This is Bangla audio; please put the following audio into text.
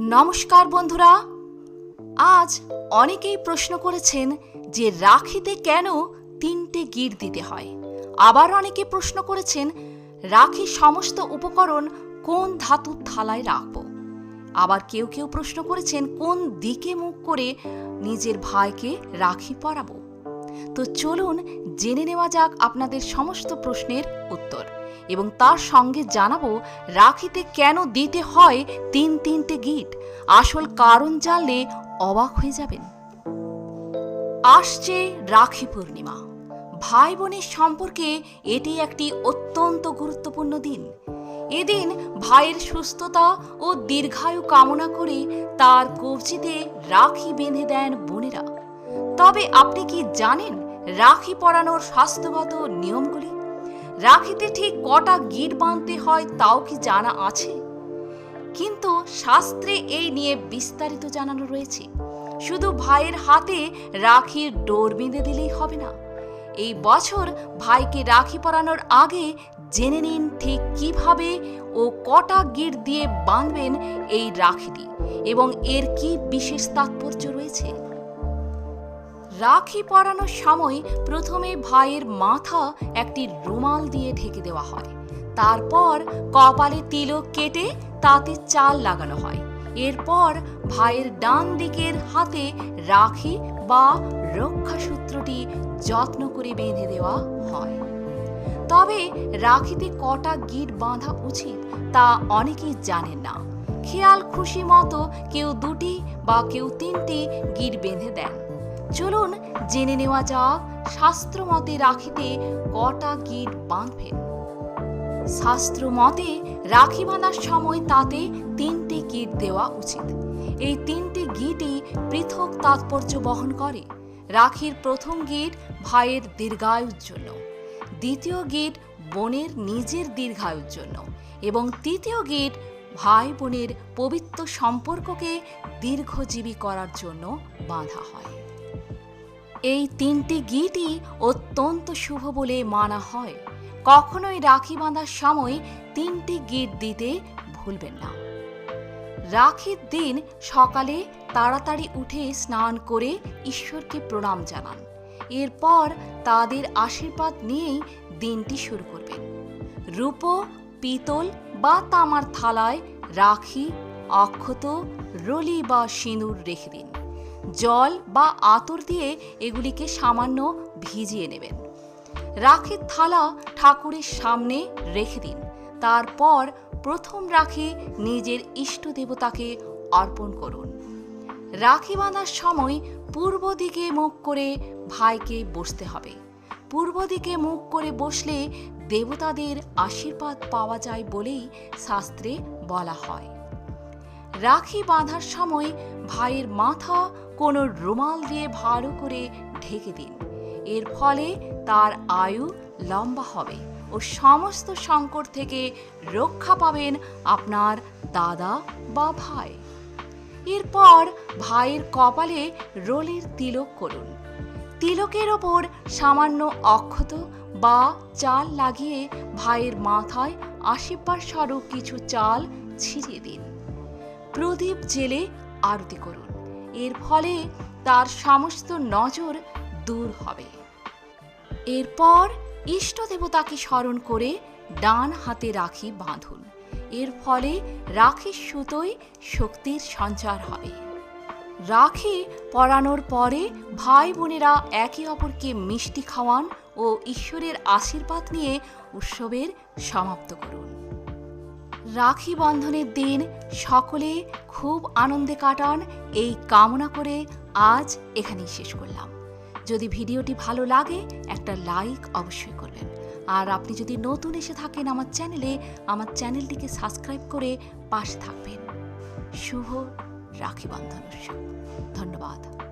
নমস্কার বন্ধুরা। আজ অনেকেই প্রশ্ন করেছেন যে রাখিতে কেন তিনটে গির দিতে হয়? আবার অনেকে প্রশ্ন করেছেন রাখির সমস্ত উপকরণ কোন ধাতুর থালায় রাখব? আবার কেউ কেউ প্রশ্ন করেছেন, কোন দিকে মুখ করে নিজের ভাইকে রাখি পরাবো? তো চলুন জেনে নেওয়া যাক আপনাদের সমস্ত প্রশ্নের এবং তার সঙ্গে জানাব রাখিতে কেন দিতে হয় তিন তিনটে গিট আসল কারণ জানলে অবাক হয়ে যাবেন। আসছে রাখি পূর্ণিমা। ভাই বোনের সম্পর্কে এটি একটি অত্যন্ত গুরুত্বপূর্ণ দিন। এদিন ভাইয়ের সুস্থতা ও দীর্ঘায়ু কামনা করে তার কবজিতে রাখি বেঁধে দেন বোনেরা। তবে আপনি কি জানেন রাখি পরানোর স্বাস্থ্যগত নিয়মগুলি? রাখিতে ঠিক কটা গিট বাঁধতে হয় তাও কি জানা আছে? কিন্তু শাস্ত্রে এই নিয়ে বিস্তারিত জানানো রয়েছে। শুধু ভাইয়ের হাতে রাখির ডোর বেঁধে দিলেই হবে না। এই বছর ভাইকে রাখি পরানোর আগে জেনে নিন ঠিক কীভাবে ও কটা গিট দিয়ে বাঁধবেন এই রাখিটি এবং এর কি বিশেষ তাৎপর্য রয়েছে? রাখি পরানোর সময় প্রথমে ভাইয়ের মাথা একটি রুমাল দিয়ে ঢেকে দেওয়া হয়। তারপর কপালে তিলক কেটে তাতে চাল লাগানো হয়। এরপর ভাইয়ের ডান দিকের হাতে রাখি বা রক্ষাসূত্রটি যত্ন করে বেঁধে দেওয়া হয়। তবে রাখিতে কটা গিট বাঁধা উচিত তা অনেকেই জানেন না। খেয়াল খুশি মতো কেউ দুটি বা কেউ তিনটি গিট বেঁধে দেন। চলুন জেনে নেওয়া যাক শাস্ত্র মতে রাখিতে কটা গিট বাঁধবেন শাস্ত্র মতে রাখি বাঁধার সময় তাতে তিনটি গিট দেওয়া উচিত। এই তিনটি গিটই পৃথক তাৎপর্য বহন করে। রাখির প্রথম গিট ভাইয়ের দীর্ঘায়ুর জন্য, দ্বিতীয় গিট বোনের নিজের দীর্ঘায়ুর জন্য এবং তৃতীয় গিট ভাই বোনের পবিত্র সম্পর্ককে দীর্ঘজীবী করার জন্য বাঁধা হয়। এই তিনটি গিটই অত্যন্ত শুভ বলে মানা হয়। কখনোই রাখি বাঁধার সময় তিনটি গিট দিতে ভুলবেন না। রাখির দিন সকালে তাড়াতাড়ি উঠে স্নান করে ঈশ্বরকে প্রণাম জানান। এরপর তাদের আশীর্বাদ নিয়েই দিনটি শুরু করবেন। রূপো, পিতল বা তামার থালায় রাখি, অক্ষত, রলি বা সিঁদুর রেখে দিন। জল বা আতর দিয়ে এগুলিকে সামান্য ভিজিয়ে নেবেন। রাখির থালা ঠাকুরের সামনে রেখে দিন। তারপর প্রথম রাখি নিজের ইষ্ট দেবতাকে অর্পণ করুন। রাখি বাঁধার সময় পূর্ব দিকে মুখ করে ভাইকে বসতে হবে। পূর্ব দিকে মুখ করে বসলে দেবতাদের আশীর্বাদ পাওয়া যায় বলেই শাস্ত্রে বলা হয়। রাখি বাঁধার সময় ভাইয়ের মাথা কোনো রুমাল দিয়ে ভালো করে ঢেকে দিন। এর ফলে তার আয়ু লম্বা হবে ও সমস্ত সংকট থেকে রক্ষা পাবেন আপনার দাদা বা ভাই। এরপর ভাইয়ের কপালে রোলের তিলক করুন। তিলকের ওপর সামান্য অক্ষত বা চাল লাগিয়ে ভাইয়ের মাথায় আশীর্বাদ স্বরূপ কিছু চাল ছিটিয়ে দিন। প্রদীপ জেলে আরতি করুন। এর ফলে তার সমস্ত নজর দূর হবে। এরপর ইষ্ট দেবতাকে স্মরণ করে ডান হাতে রাখি বাঁধুন। এর ফলে রাখির সুতোয় শক্তির সঞ্চার হবে। রাখি পরানোর পরে ভাই বোনেরা একে অপরকে মিষ্টি খাওয়ান ও ঈশ্বরের আশীর্বাদ নিয়ে উৎসবের সমাপ্ত করুন। রাখি বন্ধনের দিন সকলে খুব আনন্দে কাটান। এই কামনা করে আজ এখানেই শেষ করলাম। যদি ভিডিওটি ভালো লাগে, একটা লাইক অবশ্যই করবেন। আর আপনি যদি নতুন এসে থাকেন আমার চ্যানেলে, আমার চ্যানেলটিকে সাবস্ক্রাইব করে পাশে থাকবেন। শুভ রাখি বন্ধন উৎসব ধন্যবাদ।